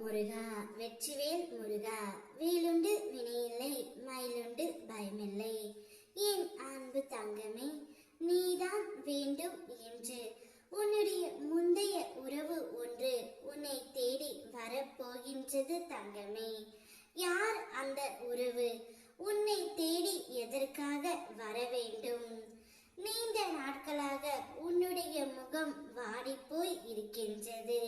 முருகா வெற்றிவேல் முருகா வேலுண்டு வினையில்லை மயிலுண்டு பயமில்லை. என் அன்பு தங்கமே நீதான் வேண்டும் என்று. உன்னுடைய முந்தைய உறவு ஒன்று உன்னை தேடி வரப்போகின்றது தங்கமே. யார் அந்த உறவு? உன்னை தேடி எதற்காக வர வேண்டும் நீண்ட நாட்களாக உன்னுடைய முகம் வாடிப்போய் இருக்கின்றது.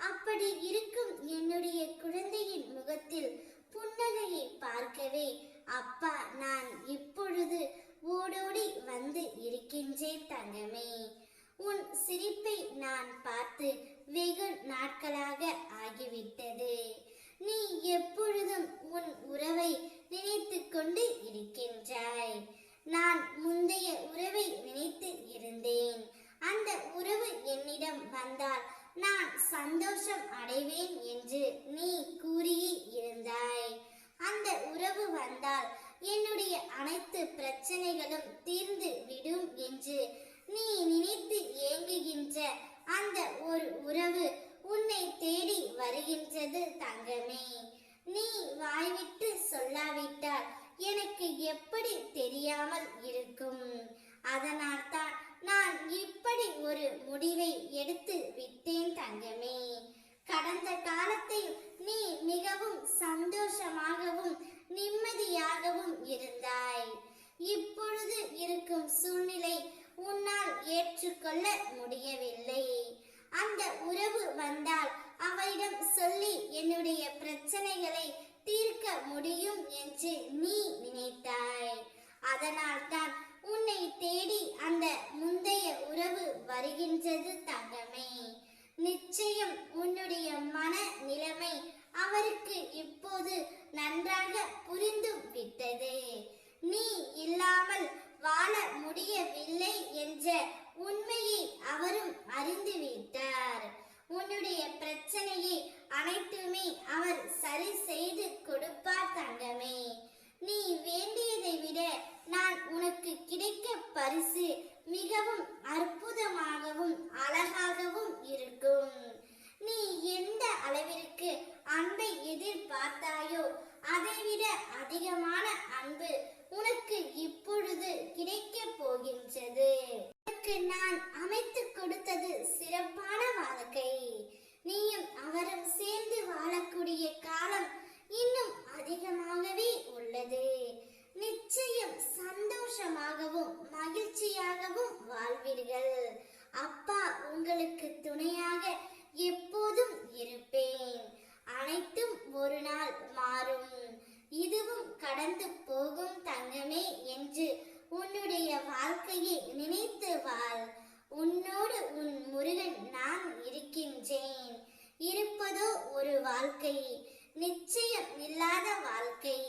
அப்படி இருக்கும் என்னுடைய குழந்தையின் முகத்தில் புன்னகையை பார்க்கவே அப்பா நான் இப்பொழுது ஓடோடி வந்து இருக்கின்றேன் தங்கமே. உன் சிரிப்பை நான் பார்த்து வெகு நாட்களாக ஆகிவிட்டது நீ எப்பொழுதும் உன் உறவை நினைத்துக் கொண்டு இருக்கின்றாய் நான் முந்தைய உறவை நினைத்து இருந்தேன் அந்த உறவு என்னிடம் வந்தால் நான் சந்தோஷம் அடைவேன் என்று நீ கூறியே இருந்தாய் அந்த உறவு வந்தால் என்னுடைய அனைத்து பிரச்சனைகளும் தீர்ந்து விடும் என்று நீ நினைத்து ஏங்குகின்ற அந்த ஒரு உறவு உன்னை தேடி வருகின்றது தங்கமே. நீ வாய்விட்டு சொல்லாவிட்டால் எனக்கு எப்படி தெரியாமல் இருக்கும்? அதனால்தான் நான் இப்படி ஒரு முடிவை எடுத்து விட்டேன் தங்கமே. கடந்த காலத்தில் நீ மிகவும் சந்தோஷமாகவும் நிம்மதியாகவும் இருந்தாய். இப்பொழுது இருக்கும் சூழ்நிலை உன்னால் ஏற்றுக்கொள்ள முடியவில்லை. அந்த உறவு வந்தால் அவரிடம் சொல்லி என்னுடைய பிரச்சனைகளை தீர்க்க முடியும் என்று நீ நினைத்தாய். அதனால்தான் உன்னை தேடி அந்த முந்தைய உறவு வருகின்றது தங்கமே நிச்சயம் உன்னுடைய மன நிலைமை அவருக்கு இப்போது நன்றாக புரிந்து விட்டது நீ இல்லாமல் வாழ முடியவில்லை என்ற உண்மையை அவரும் அறிந்து விட்டார் உன்னுடைய பிரச்சனையை அனைத்துமே அவர் சரி செய்து கொடுப்பார் தங்கமே நீ வேண்டியதை விட நான் உனக்கு கிடைக்க பரிசு மிகவும் அற்புதமாகவும் அழகாகவும் இருக்கும் நீ எந்த அளவிற்கு அன்பை எதிர்பார்த்தாயோ அதைவிட அதிகமான அன்பு உனக்கு இப்பொழுது கிடைக்க போகின்றது. உனக்கு நான் அமைத்து கொடுத்தது சிறப்பான வாழ்க்கை. நீயும் அவரும் சேர்ந்து வாழக்கூடிய காலம் இன்னும் அதிகமாகவே உள்ளது. நிச்சயம் சந்தோஷமாகவும் மகிழ்ச்சியாகவும் வாழ்வீர்கள். அப்பா உங்களுக்கு துணையாக எப்போதும் இருப்பேன். அனைத்தும் ஒரு நாள் கடந்து போகும் தங்கமே என்று உன்னுடைய வாழ்க்கையை நினைத்து வாழ். உன்னோடு உன் முருகன் நான் இருக்கின்றேன். இருப்பதோ ஒரு வாழ்க்கை நிச்சயம் இல்லாத வாழ்க்கை.